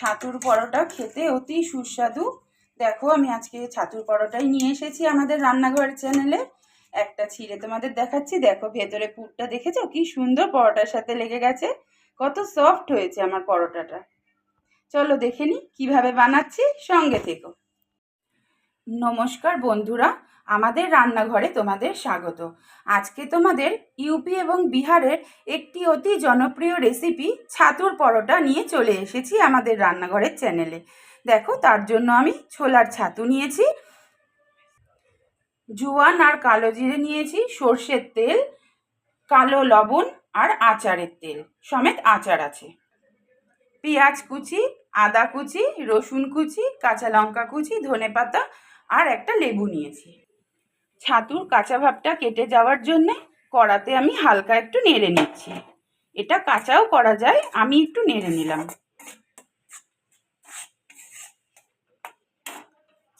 ছাতুর পরোটা খেতে অতি সুস্বাদু। দেখো, আমি আজকে ছাতুর পরোটাই নিয়ে এসেছি আমাদের রান্নাঘর চ্যানেলে একটা ছিঁড়ে তোমাদের দেখাচ্ছি। দেখো, ভেতরে পুরটা দেখেছ? কি সুন্দর পরোটার সাথে লেগে গেছে। কত সফট হয়েছে আমার পরোটাটা। চলো দেখে নি কীভাবে বানাচ্ছি। সঙ্গে থেকো। নমস্কার বন্ধুরা, আমাদের রান্নাঘরে তোমাদের স্বাগত। আজকে তোমাদের ইউপি এবং বিহারের একটি অতি জনপ্রিয় রেসিপি ছাতুর পরোটা নিয়ে চলে এসেছি আমাদের রান্নাঘরের চ্যানেলে দেখো, তার জন্য আমি ছোলার ছাতু নিয়েছি, জোয়ান আর কালো জিরে নিয়েছি, সর্ষের তেল, কালো লবণ আর আচারের তেল, সমেত আচার আছে। পেঁয়াজ কুচি, আদা কুচি, রসুন কুচি, কাঁচা লঙ্কা কুচি ধনে পাতা আর একটা লেবু নিয়েছি। ছাতুর কাঁচা ভাবটা কেটে যাওয়ার জন্যে কড়াতে আমি হালকা একটু নেড়ে নিচ্ছি। এটা কাঁচাও করা যায়, আমি একটু নেড়ে নিলাম।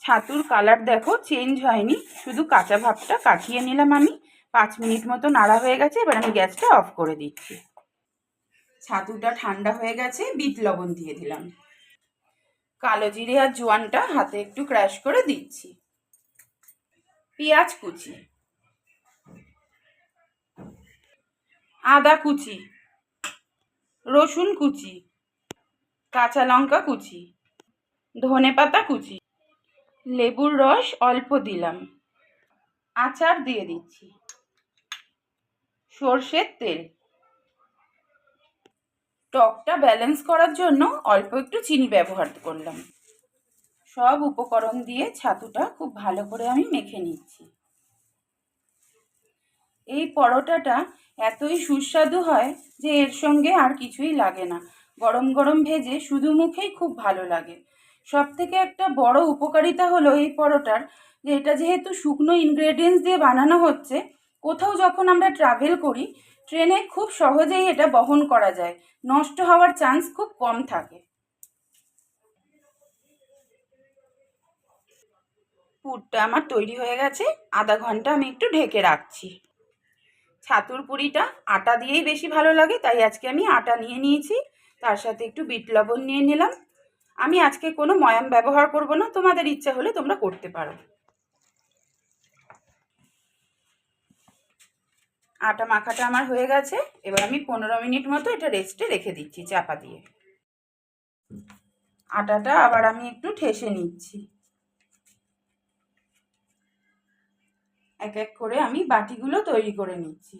ছাতুর কালার দেখো চেঞ্জ হয়নি, শুধু কাঁচা ভাবটা কাটিয়ে নিলাম আমি। পাঁচ মিনিট মতো নাড়া হয়ে গেছে, এবার আমি গ্যাসটা অফ করে দিচ্ছি। ছাতুটা ঠান্ডা হয়ে গেছে, বিট লবণ দিয়ে দিলাম। কালো জিরে আর জোয়ানটা হাতে একটু ক্র্যাশ করে দিচ্ছি। পেঁয়াজ কুচি। আদা কুচি। রসুন কুচি। কাঁচা লঙ্কা কুচি। ধনে পাতা কুচি। লেবুর রস অল্প দিলাম। আচার দিয়ে দিচ্ছি। সর্ষের তেল। টকটা ব্যালেন্স করার জন্য অল্প একটু চিনি ব্যবহার করলাম। সব উপকরণ দিয়ে ছাতুটা খুব ভালো করে আমি মেখে নিচ্ছি। এই পরোটাটা এতই সুস্বাদু হয় যে এর সঙ্গে আর কিছুই লাগে না। গরম গরম ভেজে শুধু মুখেই খুব ভালো লাগে। সব থেকে একটা বড় উপকারিতা হলো এই পরোটার যে এটা যেহেতু শুকনো ইনগ্রেডিয়েন্টস দিয়ে বানানো হচ্ছে, কোথাও যখন আমরা ট্রাভেল করি ট্রেনে খুব সহজেই এটা বহন করা যায়। নষ্ট হওয়ার চান্স খুব কম থাকে। পুরটা আমার তৈরি হয়ে গেছে। আধা ঘণ্টা আমি একটু ঢেকে রাখছি। ছাতুর পুরিটা আটা দিয়েই বেশি ভালো লাগে, তাই আজকে আমি আটা নিয়ে নিয়েছি। তার সাথে একটু বিট লবণ নিয়ে নিলাম। আমি আজকে কোনো ময়াম ব্যবহার করব না, তোমাদের ইচ্ছা হলে তোমরা করতে পারো। আটা মাখাটা আমার হয়ে গেছে। এবার আমি পনেরো মিনিট মতো এটা রেস্টে রেখে দিচ্ছি চাপা দিয়ে। আটাটা আবার আমি একটু ঠেসে নিচ্ছি। এক এক করে আমি বাটিগুলো তৈরি করে নিচ্ছি।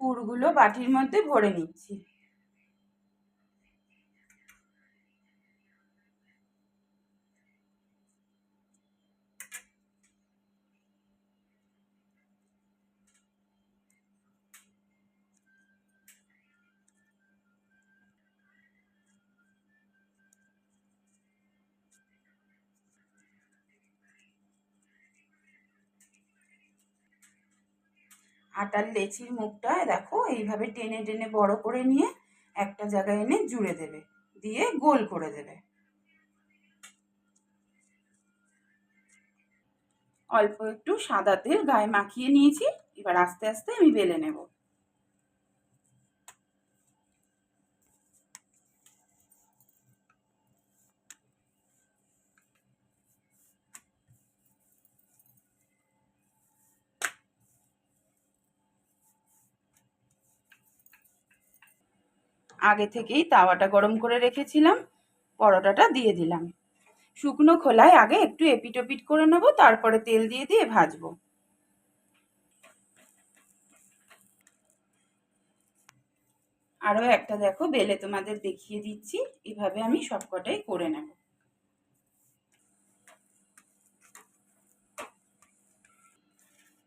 পুরগুলো বাটির মধ্যে ভরে নিচ্ছি। আটার লেচির মুখটা দেখো, এইভাবে টেনে টেনে বড় করে নিয়ে একটা জায়গায় এনে জুড়ে দেবে, দিয়ে গোল করে দেবে। অল্প একটু সাদা তেল গায়ে মাখিয়ে নিয়েছি, এবার আস্তে আস্তে আমি বেলে নেব। আগে থেকেই তাওয়াটা গরম করে রেখেছিলাম, পরোটাটা দিয়ে দিলাম। শুকনো খোলায় আগে একটু এপিট ওপিট করে নেব, তারপরে তেল দিয়ে দিয়ে ভাজবো। আরও একটা দেখো, বেলে তোমাদের দেখিয়ে দিচ্ছি, এভাবে আমি সবকটাই করে নেব।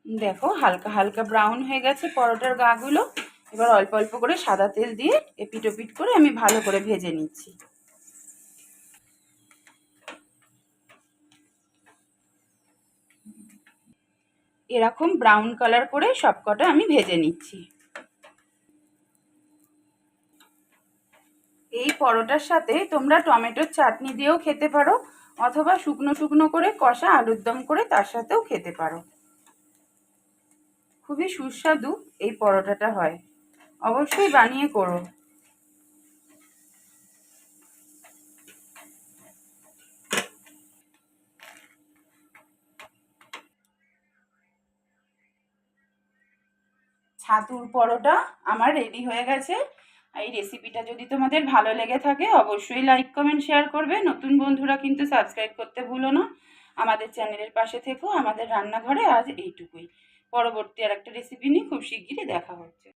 দেখো, হালকা হালকা ব্রাউন হয়ে গেছে পরোটার গাগুলো। এবার অল্প অল্প করে সাদা তেল দিয়ে এপিট ওপিট করে আমি ভালো করে ভেজে নিচ্ছি। এরকম ব্রাউন কালার করে সবকটা আমি ভেজে নিচ্ছি। এই পরোটার সাথে তোমরা টমেটোর চাটনি দিয়েও খেতে পারো, অথবা শুকনো শুকনো করে কষা আলুর দম করে তার সাথেও খেতে পারো। খুবই সুস্বাদু এই পরোটাটা হয়। অবশ্যই বানিয়ে করো। ছাতুর পরোটা আমার রেডি হয়ে গেছে। এই রেসিপিটা যদি তোমাদের ভালো লেগে থাকে, অবশ্যই লাইক কমেন্ট শেয়ার করবে। নতুন বন্ধুরা কিন্তু সাবস্ক্রাইব করতে ভুলো না। আমাদের চ্যানেলের পাশে থেকো, আমাদের রান্নাঘরে আজ এইটুকুই। পরবর্তী আর একটা রেসিপি নিয়ে খুব শিগগিরই দেখা হচ্ছে।